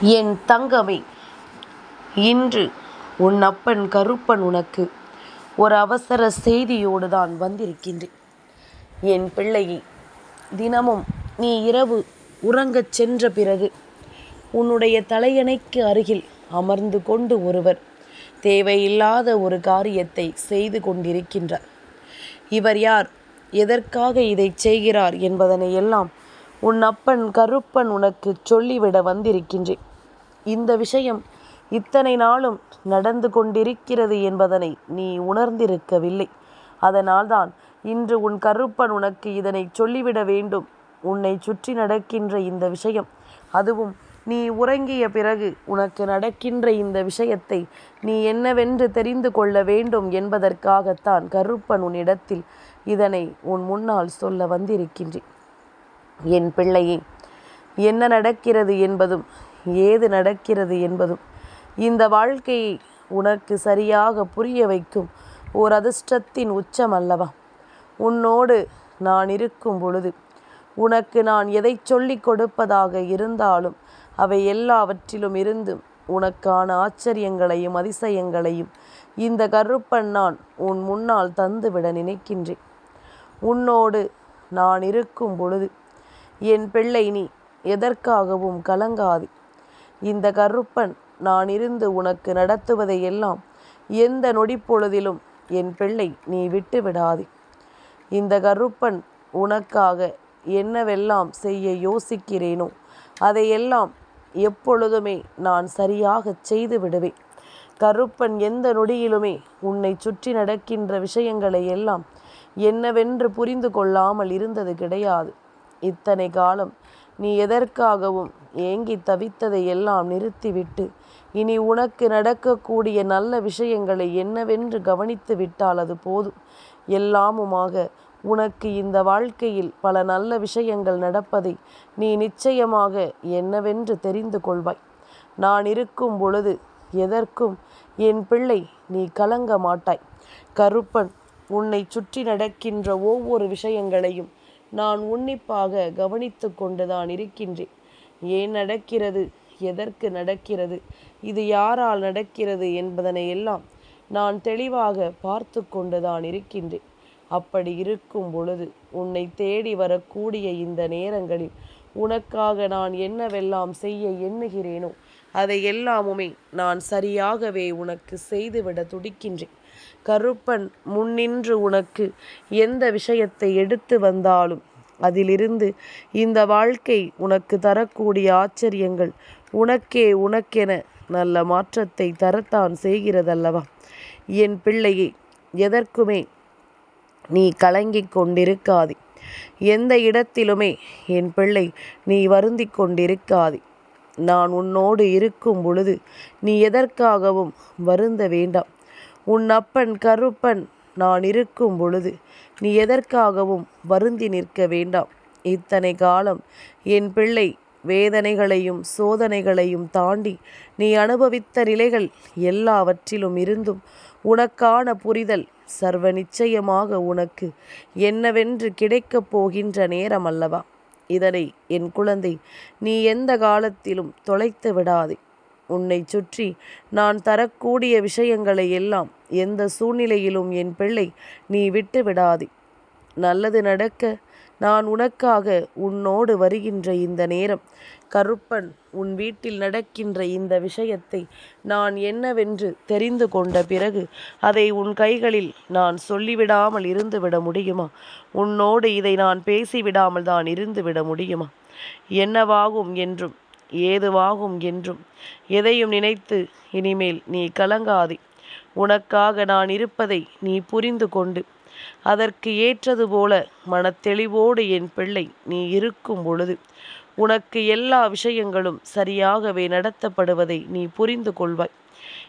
என் தங்கமே இன்று உன் அப்பன் கருப்பன் உனக்கு ஒரு அவசர செய்தியோடு தான் வந்திருக்கின்றேன். என் பிள்ளையை தினமும் நீ இரவு உறங்கச் சென்ற பிறகு உன்னுடைய தலையணைக்கு அருகில் அமர்ந்து கொண்டு ஒருவர் தேவையில்லாத ஒரு காரியத்தை செய்து கொண்டிருக்கின்றார். இவர் யார்? எதற்காக இதை செய்கிறார் என்பதனை எல்லாம் உன் அப்பன் கருப்பன் உனக்கு சொல்லிவிட வந்திருக்கின்றேன். இந்த விஷயம் இத்தனை நாளும் நடந்து கொண்டிருக்கிறது என்பதனை நீ உணர்ந்திருக்கவில்லை. அதனால்தான் இன்று உன் கருப்பன் உனக்கு இதனை சொல்லிவிட வேண்டும். உன்னை சுற்றி நடக்கின்ற இந்த விஷயம் அதுவும் நீ உறங்கிய பிறகு உனக்கு நடக்கின்ற இந்த விஷயத்தை நீ என்னவென்று தெரிந்து கொள்ள வேண்டும் என்பதற்காகத்தான் கருப்பன் உன்னிடத்தில் இதனை உன் முன்னால் சொல்ல வந்திருக்கின்றேன். என் பிள்ளையே என்ன நடக்கிறது என்பதும் ஏது நடக்கிறது என்பதும் இந்த வாழ்க்கையை உனக்கு சரியாக புரிய வைக்கும் ஓர் அதிர்ஷ்டத்தின் உச்சம் அல்லவா? உன்னோடு நான் இருக்கும் பொழுது உனக்கு நான் எதை சொல்லிக் கொடுப்பதாக இருந்தாலும் அவை எல்லாவற்றிலும் இருந்தும் உனக்கான ஆச்சரியங்களையும் அதிசயங்களையும் இந்த கருப்பன் நான் உன் முன்னால் தந்துவிட நினைக்கின்றேன். உன்னோடு நான் இருக்கும் பொழுது என் பிள்ளை நீ எதற்காகவும் கலங்காதே. இந்த கருப்பன் நான் இருந்து உனக்கு நடத்துவதை எல்லாம் எந்த நொடிப்பொழுதிலும் என் பிள்ளை நீ விட்டு விடாதே. இந்த கருப்பன் உனக்காக என்னவெல்லாம் செய்ய யோசிக்கிறேனோ அதையெல்லாம் எப்பொழுதுமே நான் சரியாக செய்து விடுவேன். கருப்பன் எந்த நொடியிலுமே உன்னை சுற்றி நடக்கின்ற விஷயங்களை எல்லாம் என்னவென்று புரிந்து கொள்ளாமல் இருந்தது கிடையாது. இத்தனை காலம் நீ எதற்காகவும் ஏங்கி தவித்ததை எல்லாம் நிறுத்திவிட்டு இனி உனக்கு நடக்கக்கூடிய நல்ல விஷயங்களை என்னவென்று கவனித்து விட்டால் அது போதும். எல்லாமுமாக உனக்கு இந்த வாழ்க்கையில் பல நல்ல விஷயங்கள் நடப்பதை நீ நிச்சயமாக என்னவென்று தெரிந்து கொள்வாய். நான் இருக்கும் பொழுது எதற்கும் என் பிள்ளை நீ கலங்க மாட்டாய். கருப்பன் உன்னை சுற்றி நடக்கின்ற ஒவ்வொரு விஷயங்களையும் நான் உன்னிப்பாக கவனித்து கொண்டுதான் இருக்கின்றேன். ஏன் நடக்கிறது? எதற்கு நடக்கிறது? இது யாரால் நடக்கிறது என்பதனை எல்லாம் நான் தெளிவாக பார்த்து கொண்டுதான் இருக்கின்றேன். அப்படி இருக்கும் பொழுது உன்னை தேடி வரக்கூடிய இந்த நேரங்களில் உனக்காக நான் என்னவெல்லாம் செய்ய எண்ணுகிறேனோ அதை எல்லாமுமே நான் சரியாகவே உனக்கு செய்துவிட துடிக்கின்றேன். கருப்பன் முன்னின்று உனக்கு எந்த விஷயத்தை எடுத்து வந்தாலும் அதிலிருந்து இந்த வாழ்க்கை உனக்கு தரக்கூடிய ஆச்சரியங்கள் உனக்கே உனக்கென நல்ல மாற்றத்தை தரத்தான் செய்கிறதல்லவா? என் பிள்ளையே எதற்குமே நீ கலங்கிக் கொண்டிருக்காதே. எந்த இடத்திலுமே என் பிள்ளை நீ வருந்தி கொண்டிருக்காதே. நான் உன்னோடு இருக்கும் பொழுது நீ எதற்காகவும் வருந்த வேண்டாம். உன் அப்பன் கருப்பன் நான் இருக்கும் பொழுது நீ எதற்காகவும் வருந்தி நிற்க வேண்டாம். இத்தனை காலம் என் பிள்ளை வேதனைகளையும் சோதனைகளையும் தாண்டி நீ அனுபவித்த நிலைகள் எல்லாவற்றிலும் இருந்தும் உனக்கான புரிதல் சர்வ நிச்சயமாக உனக்கு என்னவென்று கிடைக்கப் போகின்ற நேரம் அல்லவா? இதனை என் குழந்தை நீ எந்த காலத்திலும் தொலைத்து விடாதே. உன்னை சுற்றி நான் தரக்கூடிய விஷயங்களை எல்லாம் எந்த சூழ்நிலையிலும் என் பிள்ளை நீ விட்டு விடாதே. நல்லது நடக்க நான் உனக்காக உன்னோடு வருகின்ற இந்த நேரம் கருப்பன் உன் வீட்டில் நடக்கின்ற இந்த விஷயத்தை நான் என்னவென்று தெரிந்து கொண்ட பிறகு அதை உன் கைகளில் நான் சொல்லிவிடாமல் இருந்துவிட முடியுமா? உன்னோடு இதை நான் பேசிவிடாமல் தான் இருந்து விட முடியுமா? என்னவாகும் என்றும் ஏதுவாகும் என்றும் எதையும் நினைத்து இனிமேல் நீ கலங்காதே. உனக்காக நான் இருப்பதை நீ புரிந்து கொண்டு அதற்கு ஏற்றது போல மனத்தெளிவோடு என் பிள்ளை நீ இருக்கும் பொழுது உனக்கு எல்லா விஷயங்களும் சரியாகவே நடத்தப்படுவதை நீ புரிந்து கொள்வாய்.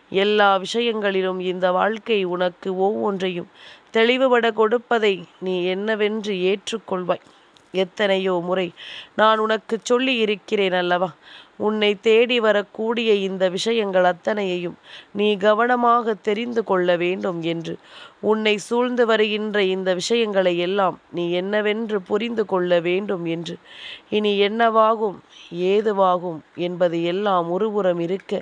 எல்லா விஷயங்களிலும் இந்த வாழ்க்கை உனக்கு ஒவ்வொன்றையும் தெளிவுபட கொடுப்பதை நீ என்னவென்று ஏற்றுக்கொள்வாய். எத்தனையோ முறை நான் உனக்கு சொல்லி இருக்கிறேன் அல்லவா? உன்னை தேடி வரக்கூடிய இந்த விஷயங்கள் அத்தனையையும் நீ கவனமாக தெரிந்து கொள்ள வேண்டும் என்று உன்னை சூழ்ந்து வருகின்ற இந்த விஷயங்களை எல்லாம் நீ என்னவென்று புரிந்து கொள்ள வேண்டும் என்று. இனி என்னவாகும் ஏதுவாகும் என்பது எல்லாம் ஒருபுறம் இருக்க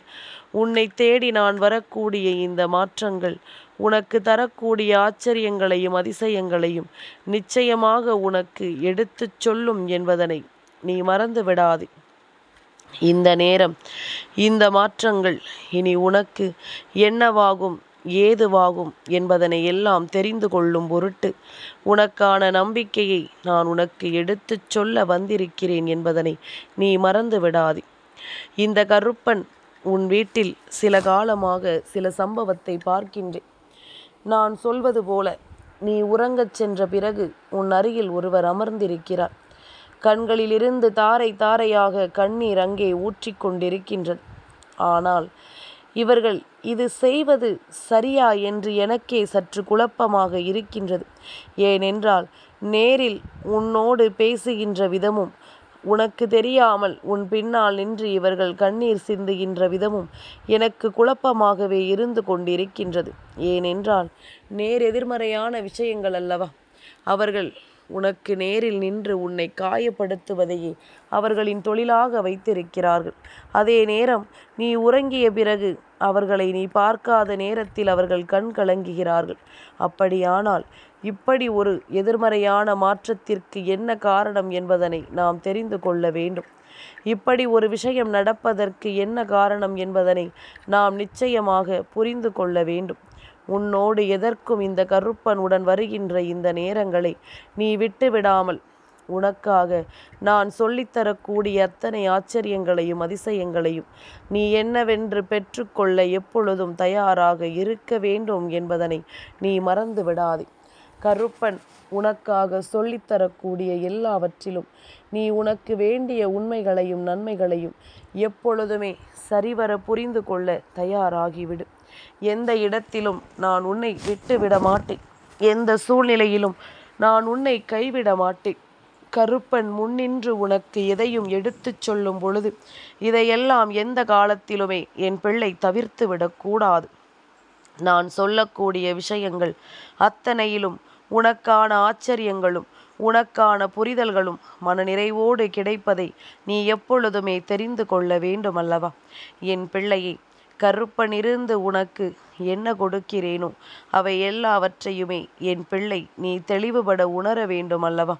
உன்னை தேடி நான் வரக்கூடிய இந்த மாற்றங்கள் உனக்கு தரக்கூடிய ஆச்சரியங்களையும் அதிசயங்களையும் நிச்சயமாக உனக்கு எடுத்துச் சொல்லும் என்பதனை நீ மறந்து விடாதே. இந்த நேரம் இந்த மாற்றங்கள் இனி உனக்கு என்னவாகும் ஏதுவாகும் என்பதனை எல்லாம் தெரிந்து கொள்ளும் பொருட்டு உனக்கான நம்பிக்கையை நான் உனக்கு எடுத்துச் சொல்ல வந்திருக்கிறேன் என்பதனை நீ மறந்து விடாதே. இந்த கருப்பன் உன் வீட்டில் சில காலமாக சில சம்பவத்தை பார்க்கின்றேன். நான் சொல்வது போல நீ உறங்கச் சென்ற பிறகு உன் அருகில் ஒருவர் அமர்ந்திருக்கிறார். கண்களிலிருந்து தாரை தாரையாக கண்ணீர் அங்கே ஊற்றிக்கொண்டிருக்கின்றது ஆனால் இவர்கள் இது செய்வது சரியா என்று எனக்கே சற்று குழப்பமாக இருக்கின்றது. ஏனென்றால் நேரில் உன்னோடு பேசுகின்ற விதமும் உனக்கு தெரியாமல் உன் பின்னால் நின்று இவர்கள் கண்ணீர் சிந்துகின்ற விதமும் எனக்கு குழப்பமாகவே இருந்து கொண்டிருக்கின்றது. ஏனென்றால் நேர் எதிர்மறையான விஷயங்கள் அல்லவா? அவர்கள் உனக்கு நேரில் நின்று உன்னை காயப்படுத்துவதையே அவர்களின் தொழிலாக வைத்திருக்கிறார்கள். அதே நேரம் நீ உறங்கிய பிறகு அவர்களை நீ பார்க்காத நேரத்தில் அவர்கள் கண் கலங்குகிறார்கள். அப்படியானால் இப்படி ஒரு எதிர்மறையான மாற்றத்திற்கு என்ன காரணம் என்பதனை நாம் தெரிந்து கொள்ள வேண்டும். இப்படி ஒரு விஷயம் நடப்பதற்கு என்ன காரணம் என்பதனை நாம் நிச்சயமாக புரிந்து கொள்ள வேண்டும். உன்னோடு எதற்கும் இந்த கருப்பன் உடன் வருகின்ற இந்த நேரங்களை நீ விட்டுவிடாமல் உனக்காக நான் சொல்லித்தரக்கூடிய அத்தனை ஆச்சரியங்களையும் அதிசயங்களையும் நீ என்னவென்று பெற்றுக்கொள்ள எப்பொழுதும் தயாராக இருக்க வேண்டும் என்பதனை நீ மறந்து விடாதே கருப்பன் உனக்காக சொல்லித்தரக்கூடிய எல்லாவற்றிலும் நீ உனக்கு வேண்டிய உண்மைகளையும் நன்மைகளையும் எப்பொழுதுமே சரிவர புரிந்து கொள்ள தயாராகிவிடு. எந்த இடத்திலும் நான் உன்னை விட்டு விட மாட்டேன். எந்த சூழ்நிலையிலும் நான் உன்னை கைவிட மாட்டேன். கருப்பன் முன்னின்று உனக்கு எதையும் எடுத்துச் சொல்லும் பொழுது இதையெல்லாம் எந்த காலத்திலுமே என் பிள்ளை தவிர்த்து விடக்கூடாது நான் சொல்லக்கூடிய விஷயங்கள் அத்தனையிலும் உனக்கான ஆச்சரியங்களும் உனக்கான புரிதல்களும் மனநிறைவோடு கிடைப்பதை நீ எப்பொழுதுமே தெரிந்து கொள்ள வேண்டுமல்லவா? என் பிள்ளையை கருப்பனிருந்து உனக்கு என்ன கொடுக்கிறேனோ அவை எல்லாவற்றையுமே என் பிள்ளை நீ தெளிவுபட உணர வேண்டும் அல்லவா?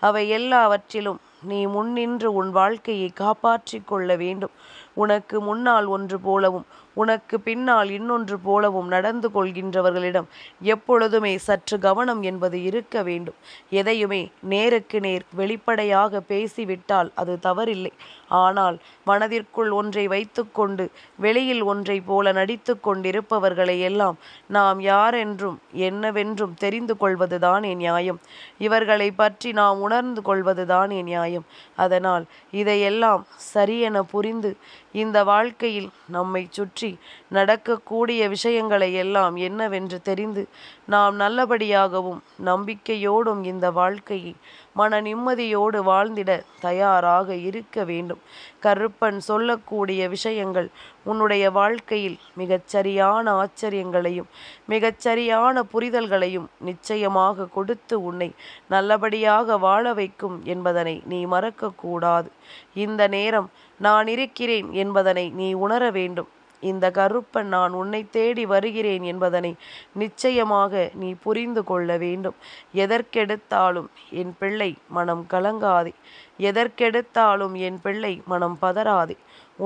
அவை எல்லாவற்றிலும் நீ முன்னின்று உன் வாழ்க்கையை காப்பாற்றி கொள்ள வேண்டும். உனக்கு முன்னால் ஒன்று போலவும் உனக்கு பின்னால் இன்னொன்று போலவும் நடந்து கொள்கின்றவர்களிடம் எப்பொழுதுமே சற்று கவனம் என்பது இருக்க வேண்டும். எதையுமே நேருக்கு நேர் வெளிப்படையாக பேசிவிட்டால் அது தவறில்லை. ஆனால் மனதிற்குள் ஒன்றை வைத்துக்கொண்டு வெளியில் ஒன்றை போல நடித்து கொண்டிருப்பவர்கள் எல்லாம் நாம் யாரென்றும் என்னவென்றும் தெரிந்து கொள்வதுதானே நியாயம். இவர்களை பற்றி நாம் உணர்ந்து கொள்வதுதானே நியாயம். அதனால் இதையெல்லாம் சரியென புரிந்து இந்த வாழ்க்கையில் நம்மை சுற்றி நடக்கக்கூடிய விஷயங்களை எல்லாம் என்னவென்று தெரிந்து நாம் நல்லபடியாகவும் நம்பிக்கையோடும் இந்த வாழ்க்கையை மன நிம்மதியோடு வாழ்ந்திட தயாராக இருக்க வேண்டும். கருப்பன் சொல்லக்கூடிய விஷயங்கள் உன்னுடைய வாழ்க்கையில் மிகச்சரியான ஆச்சரியங்களையும் மிகச்சரியான புரிதல்களையும் நிச்சயமாக கொடுத்து உன்னை நல்லபடியாக வாழ வைக்கும் என்பதனை நீ மறக்கக்கூடாது. இந்த நேரம் நான் இருக்கிறேன் என்பதனை நீ உணர வேண்டும். இந்த கருப்பன் நான் உன்னை தேடி வருகிறேன் என்பதனை நிச்சயமாக நீ புரிந்து கொள்ள வேண்டும். எதற்கெடுத்தாலும் என் பிள்ளை மனம் கலங்காதே. எதற்கெடுத்தாலும் என் பிள்ளை மனம் பதறாதே.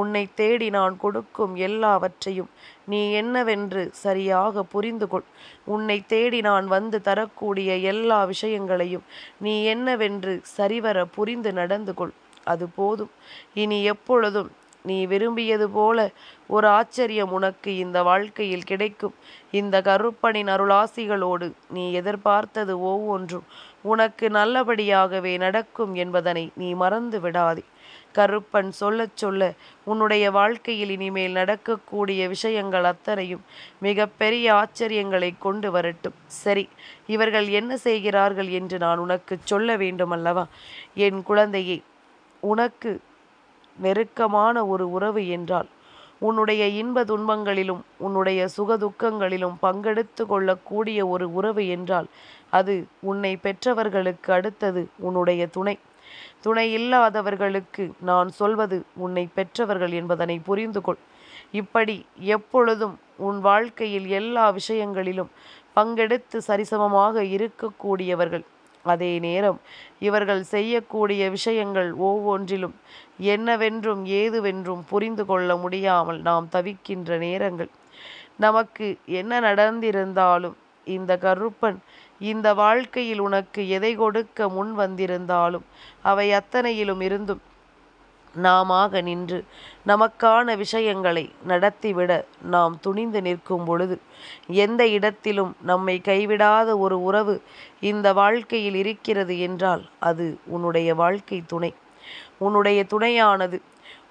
உன்னை தேடி நான் கொடுக்கும் எல்லாவற்றையும் நீ என்னவென்று சரியாக புரிந்து கொள். உன்னை தேடி நான் வந்து தரக்கூடிய எல்லா விஷயங்களையும் நீ என்னவென்று சரிவர புரிந்து நடந்து கொள். அது போதும். இனி எப்பொழுதும் நீ விரும்பியது போல ஒரு ஆச்சரியம் உனக்கு இந்த வாழ்க்கையில் கிடைக்கும். இந்த கருப்பனின் அருளாசிகளோடு நீ எதிர்பார்த்தது ஒவ்வொன்றும் உனக்கு நல்லபடியாகவே நடக்கும் என்பதனை நீ மறந்து விடாதே. கருப்பன் சொல்லச் சொல்ல உன்னுடைய வாழ்க்கையில் இனிமேல் நடக்கக்கூடிய விஷயங்கள் அத்தனையும் மிக பெரிய ஆச்சரியங்களை கொண்டு வரட்டும். சரி இவர்கள் என்ன செய்கிறார்கள் என்று நான் உனக்கு சொல்ல வேண்டுமல்லவா? என் குழந்தையே உனக்கு நெருக்கமான ஒரு உறவு என்றால் உன்னுடைய இன்ப துன்பங்களிலும் உன்னுடைய சுக துக்கங்களிலும் பங்கெடுத்து கொள்ளக்கூடிய ஒரு உறவு என்றால் அது உன்னை பெற்றவர்களுக்கு அடுத்தது உன்னுடைய துணை. துணை இல்லாதவர்களுக்கு நான் சொல்வது உன்னை பெற்றவர்கள் என்பதனை புரிந்து கொள். இப்படி எப்பொழுதும் உன் வாழ்க்கையில் எல்லா விஷயங்களிலும் பங்கெடுத்து சரிசமமாக இருக்கக்கூடியவர்கள். அதே நேரம் இவர்கள் செய்யக்கூடிய விஷயங்கள் ஒவ்வொன்றிலும் என்னவென்றும் ஏதுவென்றும் புரிந்து கொள்ள முடியாமல் நாம் தவிக்கின்ற நேரங்கள். நமக்கு என்ன நடந்திருந்தாலும் இந்த கருப்பன் இந்த வாழ்க்கையில் உனக்கு எதை கொடுக்க முன் வந்திருந்தாலும் அவை அத்தனையிலும் இருந்தும் நாமாக நின்று நமக்கான விஷயங்களை நடத்திவிட நாம் துணிந்து நிற்கும் பொழுது எந்த இடத்திலும் நம்மை கைவிடாத ஒரு உறவு இந்த வாழ்க்கையில் இருக்கிறது என்றால் அது உன்னுடைய வாழ்க்கை துணை. உன்னுடைய துணையானது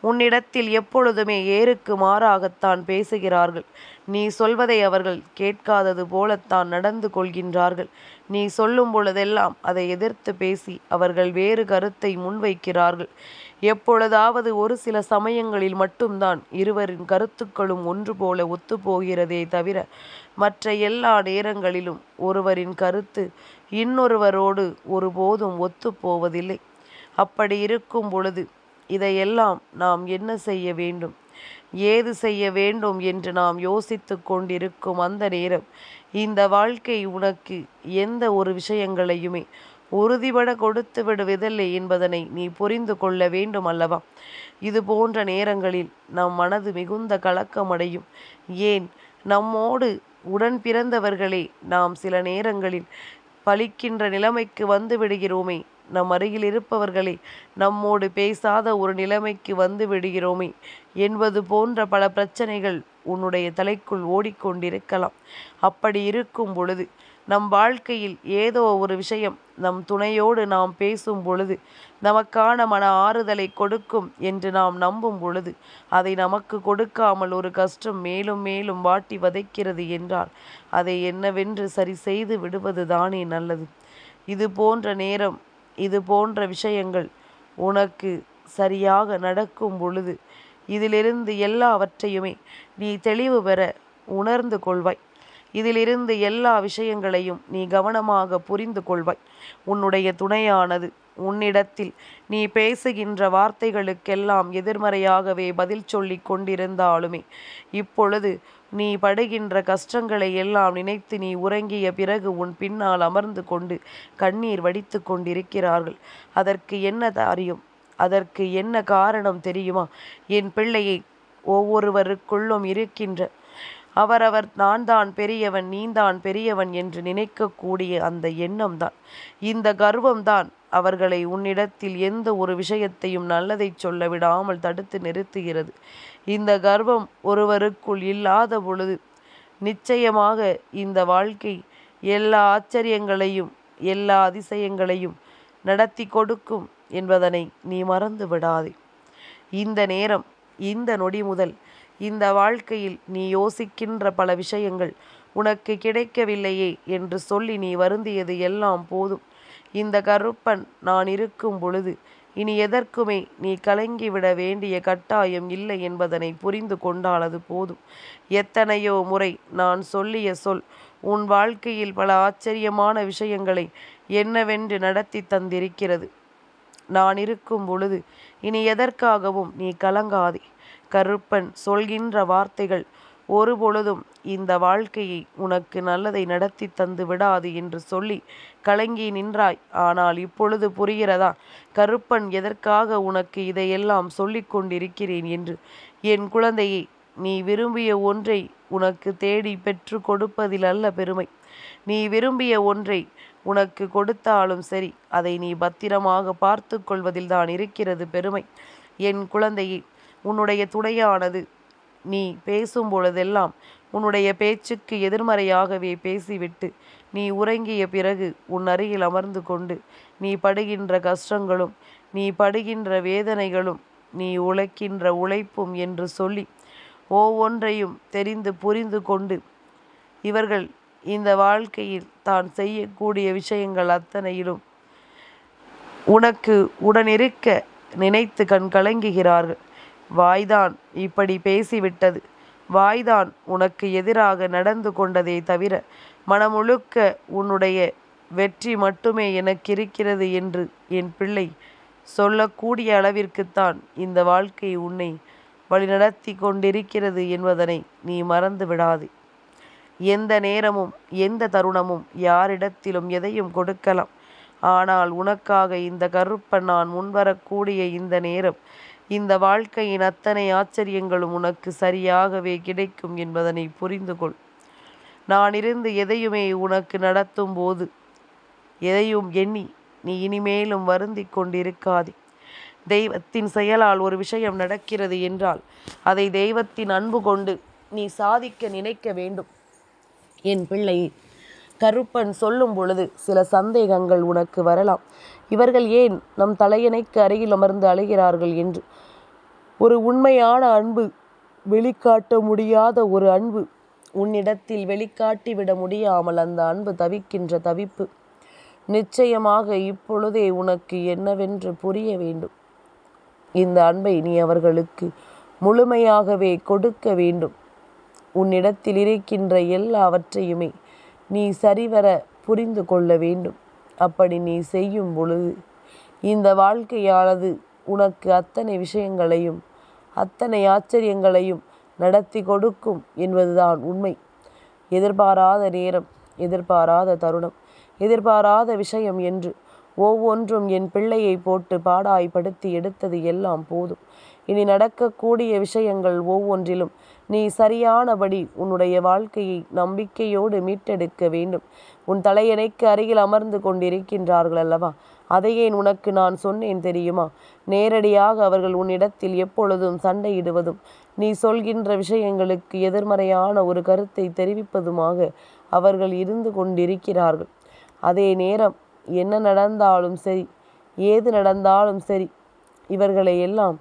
உன்னிடத்தில் எப்பொழுதுமே ஏருக்கு மாறாகத்தான் பேசுகிறார்கள். நீ சொல்வதை அவர்கள் கேட்காதது போலத்தான் நடந்து கொள்கின்றார்கள். நீ சொல்லும் பொழுதெல்லாம் அதை எதிர்த்து பேசி அவர்கள் வேறு கருத்தை முன்வைக்கிறார்கள். எப்பொழுதாவது ஒரு சில சமயங்களில் மட்டும்தான் இருவரின் கருத்துக்களும் ஒன்று போல ஒத்துப்போகிறதே தவிர மற்ற எல்லா நேரங்களிலும் ஒருவரின் கருத்து இன்னொருவரோடு ஒருபோதும் ஒத்துப்போவதில்லை அப்படி இருக்கும் பொழுது இதையெல்லாம் நாம் என்ன செய்ய வேண்டும்? ஏது செய்ய வேண்டும் என்று நாம் யோசித்து கொண்டிருக்கும் அந்த நேரம். இந்த வாழ்க்கை உனக்கு எந்த ஒரு விஷயங்களையுமே உறுதிபட கொடுத்து விடுவதில்லை என்பதனை நீ புரிந்து கொள்ள வேண்டும் அல்லவா? இது போன்ற நேரங்களில் நம் மனது மிகுந்த கலக்கமடையும். ஏன்? நம்மோடு உடன் பிறந்தவர்களே நாம் சில நேரங்களில் பலிக்கின்ற நிலைமைக்கு வந்து விடுகிறோமே. நம் அருகில் இருப்பவர்களே நம்மோடு பேசாத ஒரு நிலைமைக்கு வந்து விடுகிறோமே என்பது போன்ற பல பிரச்சனைகள் உன்னுடைய தலைக்குள் ஓடிக்கொண்டிருக்கலாம். அப்படி இருக்கும் பொழுது நம் வாழ்க்கையில் ஏதோ ஒரு விஷயம் நம் துணையோடு நாம் பேசும் பொழுது நமக்கான மன ஆறுதலை கொடுக்கும் என்று நாம் நம்பும் பொழுது அதை நமக்கு கொடுக்காமல் ஒரு கஷ்டம் மேலும் மேலும் வாட்டி வதைக்கிறது என்றால் அதை என்னவென்று சரி செய்து விடுவது தானே நல்லது. இது போன்ற நேரம் இது போன்ற விஷயங்கள் உனக்கு சரியாக நடக்கும் பொழுது இதிலிருந்து எல்லாவற்றையுமே நீ தெளிவு பெற உணர்ந்து கொள்வாய். இதிலிருந்து எல்லா விஷயங்களையும் நீ கவனமாக புரிந்து கொள்வாய். உன்னுடைய துணையானது உன்னிடத்தில் நீ பேசுகின்ற வார்த்தைகளுக்கெல்லாம் எதிர்மறையாகவே பதில் சொல்லி கொண்டிருந்தாலுமே இப்பொழுது நீ படுகின்ற கஷ்டங்களை எல்லாம் நினைத்து நீ உறங்கிய பிறகு உன் பின்னால் அமர்ந்து கொண்டு கண்ணீர் வடித்து கொண்டிருக்கிறார்கள். அதற்கு என்ன தாரியம் அதற்கு என்ன காரணம் தெரியுமா? என் பிள்ளையை ஒவ்வொருவருக்குள்ளும் இருக்கின்ற அவரவர் நான் தான் பெரியவன் நீந்தான் பெரியவன் என்று நினைக்கக்கூடிய அந்த எண்ணம்தான். இந்த கர்வம்தான் அவர்களை உன்னிடத்தில் எந்த ஒரு விஷயத்தையும் நல்லதை சொல்ல விடாமல் தடுத்து நிறுத்துகிறது. இந்த கர்வம் ஒருவருக்குள் இல்லாத பொழுது நிச்சயமாக இந்த வாழ்க்கை எல்லா ஆச்சரியங்களையும் எல்லா அதிசயங்களையும் நடத்தி கொடுக்கும் என்பதனை நீ மறந்து விடாதே. இந்த நேரம் இந்த நொடி முதல் இந்த வாழ்க்கையில் நீ யோசிக்கின்ற பல விஷயங்கள் உனக்கு கிடைக்கவில்லையே என்று சொல்லி நீ வருந்தியது எல்லாம் போதும். இந்த கருப்பன் நான் இருக்கும் பொழுது இனி எதற்குமே நீ கலங்கிவிட வேண்டிய கட்டாயம் இல்லை என்பதனை புரிந்து கொண்டால் அது போதும். எத்தனையோ முறை நான் சொல்லிய சொல் உன் வாழ்க்கையில் பல ஆச்சரியமான விஷயங்களை என்னவென்று நடத்தி தந்திருக்கிறது. நான் இருக்கும் பொழுது இனி எதற்காகவும் நீ கலங்காதே. கருப்பன் சொல்கின்ற வார்த்தைகள் ஒரு பொழுதும் இந்த வாழ்க்கையை உனக்கு நல்லதை நடத்தி தந்து விடாது என்று சொல்லி கலங்கி நின்றாய். ஆனால் இப்பொழுது புரிகிறதா? கருப்பன் எதற்காக உனக்கு இதையெல்லாம் சொல்லிக் கொண்டிருக்கிறேன் என்று? என் குழந்தையை நீ விரும்பிய ஒன்றை உனக்கு தேடி பெற்று கொடுப்பதில் அல்ல பெருமை. நீ விரும்பிய ஒன்றை உனக்கு கொடுத்தாலும் சரி அதை நீ பத்திரமாக பார்த்து கொள்வதில் தான் இருக்கிறது பெருமை. என் குழந்தையை உன்னுடைய துணையானது நீ பேசும் பொழுதெல்லாம் உன்னுடைய பேச்சுக்கு எதிர்மறையாகவே பேசிவிட்டு நீ உறங்கிய பிறகு உன் அருகில் அமர்ந்து கொண்டு நீ படுகின்ற கஷ்டங்களும் நீ படுகின்ற வேதனைகளும் நீ உழைக்கின்ற உழைப்பும் என்று சொல்லி ஒவ்வொன்றையும் தெரிந்து புரிந்து கொண்டு இவர்கள் இந்த வாழ்க்கையில் தான் செய்யக்கூடிய விஷயங்கள் அத்தனையிலும் உனக்கு உடனிருக்க நினைத்து கண் கலங்குகிறார்கள். வாய்தான் இப்படி பேசிவிட்டது. வாய்தான் உனக்கு எதிராக நடந்து கொண்டதே தவிர மனமுழுக்க உன்னுடைய வெற்றி மட்டுமே எனக்கிருக்கிறது என்று என் பிள்ளை சொல்லக்கூடிய அளவிற்குத்தான் இந்த வாழ்க்கை உன்னை வழிநடத்தி கொண்டிருக்கிறது என்பதனை நீ மறந்து விடாது. எந்த நேரமும் எந்த தருணமும் யாரிடத்திலும் எதையும் கொடுக்கலாம். ஆனால் உனக்காக இந்த கருப்பன் நான் முன்வரக்கூடிய இந்த நேரம் இந்த வாழ்க்கையின் அத்தனை ஆச்சரியங்களும் உனக்கு சரியாகவே கிடைக்கும் என்பதனை புரிந்து கொள் நான் இருந்து எதையுமே உனக்கு நடத்தும் போது எதையும் எண்ணி நீ இனிமேலும் வருந்தி கொண்டிருக்காதே. தெய்வத்தின் செயலால் ஒரு விஷயம் நடக்கிறது என்றால் அதை தெய்வத்தின் அன்பு கொண்டு நீ சாதிக்க நினைக்க வேண்டும். என் பிள்ளை கருப்பன் சொல்லும் பொழுது சில சந்தேகங்கள் உனக்கு வரலாம். இவர்கள் ஏன் நம் தலையணைக்கு அருகில் அமர்ந்து அழுகிறார்கள் என்று ஒரு உண்மையான அன்பு வெளிக்காட்ட முடியாத ஒரு அன்பு உன்னிடத்தில் வெளிக்காட்டிவிட முடியாமல் அந்த அன்பு தவிக்கின்ற தவிப்பு. நிச்சயமாக இப்பொழுதே உனக்கு என்னவென்று புரிய வேண்டும். இந்த அன்பை நீ அவர்களுக்கு முழுமையாகவே கொடுக்க வேண்டும். உன்னிடத்தில் இருக்கின்ற எல்லாவற்றையுமே நீ சரிவர புரிந்து கொள்ள வேண்டும். அப்படி நீ செய்யும் பொழுது இந்த வாழ்க்கையானது உனக்கு அத்தனை விஷயங்களையும் அத்தனை ஆச்சரியங்களையும் நடத்தி கொடுக்கும் என்பதுதான் உண்மை. எதிர்பாராத நேரம் எதிர்பாராத தருணம் எதிர்பாராத விஷயம் என்று ஒவ்வொன்றும் என் பிள்ளையை போட்டு பாடாய்படுத்தி எடுத்தது எல்லாம் போதும். இனி நடக்கக்கூடிய விஷயங்கள் ஒவ்வொன்றிலும் நீ சரியானபடி உன்னுடைய வாழ்க்கையை நம்பிக்கையோடு மீட்டெடுக்க வேண்டும். உன் தலையணைக்கு அருகில் அமர்ந்து கொண்டிருக்கின்றார்கள் அல்லவா? அதையே உனக்கு நான் சொன்னேன் தெரியுமா? நேரடியாக அவர்கள் உன்னிடத்தில் எப்பொழுதும் சண்டையிடுவதும் நீ சொல்கின்ற விஷயங்களுக்கு எதிர்மறையான ஒரு கருத்தை தெரிவிப்பதுமாக அவர்கள் இருந்து கொண்டிருக்கிறார்கள். அதே நேரம் என்ன நடந்தாலும் சரி ஏது நடந்தாலும் சரி இவர்களை எல்லாம்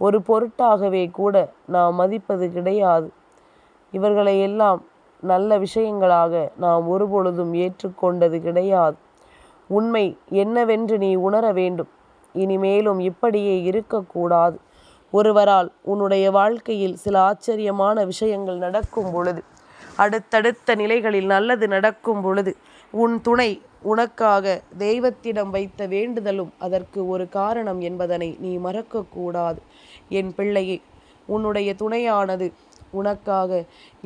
ஒரு பொருட்டாகவே கூட நாம் மதிப்பது கிடையாது. இவர்களை எல்லாம் நல்ல விஷயங்களாக நாம் ஒருபொழுதும் ஏற்றுக்கொண்டது கிடையாது. உண்மை என்னவென்று நீ உணர வேண்டும். இனிமேலும் இப்படியே இருக்கக்கூடாது. ஒருவரால் உன்னுடைய வாழ்க்கையில் சில ஆச்சரியமான விஷயங்கள் நடக்கும் பொழுது அடுத்தடுத்த நிலைகளில் நல்லது நடக்கும் பொழுது உன் துணை உனக்காக தெய்வத்திடம் வைத்த வேண்டுதலும் அதற்கு ஒரு காரணம் என்பதனை நீ மறக்கக்கூடாது. என் பிள்ளையே உன்னுடைய துணையானது உனக்காக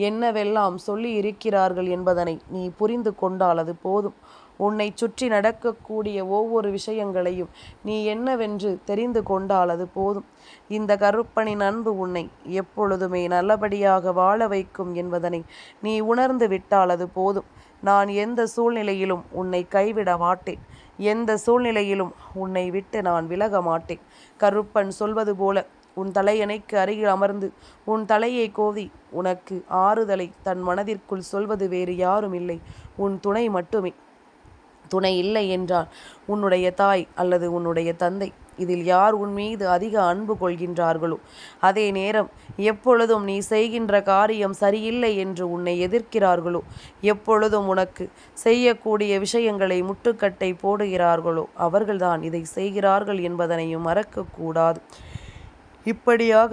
என்னவெல்லாம் சொல்லி இருக்கிறார்கள் என்பதனை நீ புரிந்து கொண்டால் அது போதும். உன்னை சுற்றி நடக்கக்கூடிய ஒவ்வொரு விஷயங்களையும் நீ என்னவென்று தெரிந்து கொண்டால் அது போதும். இந்த கருப்பனின் அன்பு உன்னை எப்பொழுதுமே நல்லபடியாக வாழ வைக்கும் என்பதனை நீ உணர்ந்து விட்டால் அது போதும். நான் எந்த சூழ்நிலையிலும் உன்னை கைவிட மாட்டேன். எந்த சூழ்நிலையிலும் உன்னை விட்டு நான் விலக மாட்டேன். கருப்பன் சொல்வது போல உன் தலையணைக்கு அருகில் அமர்ந்து உன் தலையை கோதி உனக்கு ஆறுதலை தன் மனதிற்குள் சொல்வது வேறு யாரும் இல்லை. உன் துணை மட்டுமே. துணை இல்லை என்றால் உன்னுடைய தாய் அல்லது உன்னுடைய தந்தை இதில் யார் உன் மீது அதிக அன்பு கொள்கின்றார்களோ? அதே நேரம் எப்பொழுதும் நீ செய்கின்ற காரியம் சரியில்லை என்று உன்னை எதிர்க்கிறார்களோ? எப்பொழுதும் உனக்கு செய்யக்கூடிய விஷயங்களை முட்டுக்கட்டை போடுகிறார்களோ? அவர்கள்தான் இதை செய்கிறார்கள் என்பதனையும் மறக்கக்கூடாது. இப்படியாக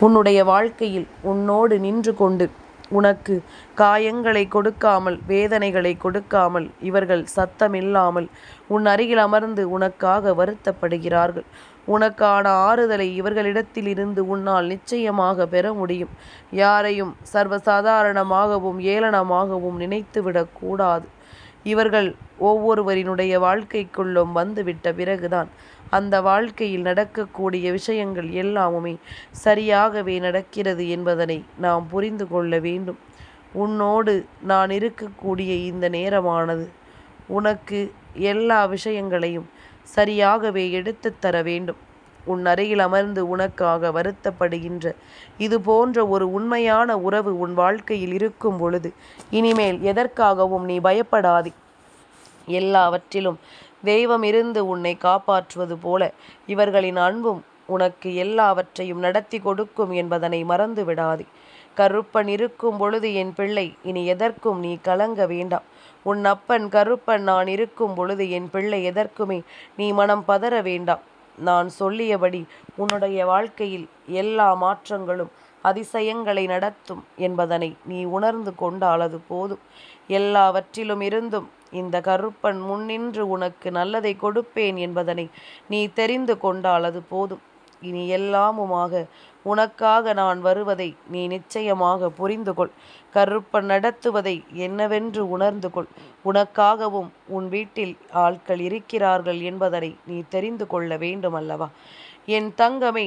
உன்னுடைய வாழ்க்கையில் உன்னோடு நின்று கொண்டு உனக்கு காயங்களை கொடுக்காமல் வேதனைகளை கொடுக்காமல் இவர்கள் சத்தமில்லாமல் உன் அருகில் அமர்ந்து உனக்காக வருத்தப்படுகிறார்கள். உனக்கான ஆறுதலை இவர்களிடத்தில் இருந்து உன்னால் நிச்சயமாக பெற முடியும். யாரையும் சர்வசாதாரணமாகவும் ஏளனமாகவும் நினைத்துவிடக்கூடாது இவர்கள் ஒவ்வொருவரினுடைய வாழ்க்கைக்குள்ளும் வந்துவிட்ட பிறகுதான் அந்த வாழ்க்கையில் நடக்கக்கூடிய விஷயங்கள் எல்லாமுமே சரியாகவே நடக்கிறது என்பதனை நாம் புரிந்து கொள்ள வேண்டும். உன்னோடு நான் இருக்கக்கூடிய இந்த நேரமானது உனக்கு எல்லா விஷயங்களையும் சரியாகவே எடுத்து தர வேண்டும். உன் அருகில் அமர்ந்து உனக்காக வருத்தப்படுகின்ற இது போன்ற ஒரு உண்மையான உறவு உன் வாழ்க்கையில் இருக்கும் பொழுது இனிமேல் எதற்காகவும் நீ பயப்படாதே. எல்லாவற்றிலும் தெய்வம் இருந்து உன்னை காப்பாற்றுவது போல இவர்களின் அன்பும் உனக்கு எல்லாவற்றையும் நடத்தி கொடுக்கும் என்பதனை மறந்து விடாதே. கருப்பன் இருக்கும் பொழுது என் பிள்ளை இனி எதற்கும் நீ கலங்க வேண்டாம். உன் அப்பன் கருப்பன் நான் இருக்கும் பொழுது என் பிள்ளை எதற்குமே நீ மனம் பதற வேண்டாம். நான் சொல்லியபடி உன்னுடைய வாழ்க்கையில் எல்லா மாற்றங்களும் அதிசயங்களை நடத்தும் என்பதனை நீ உணர்ந்து கொண்டாலது போதும். எல்லாவற்றிலும் இருந்தும் இந்த கருப்பன் முன்னின்று உனக்கு நல்லதை கொடுப்பேன் என்பதனை நீ தெரிந்து கொண்டாலது போதும். இனி எல்லாமுமாக உனக்காக நான் வருவதை நீ நிச்சயமாக புரிந்து கொள். கருப்பன் நடத்துவதை என்னவென்று உணர்ந்து கொள். உனக்காகவும் உன் வீட்டில் ஆட்கள் இருக்கிறார்கள் என்பதனை நீ தெரிந்து கொள்ள வேண்டும் அல்லவா என் தங்கமே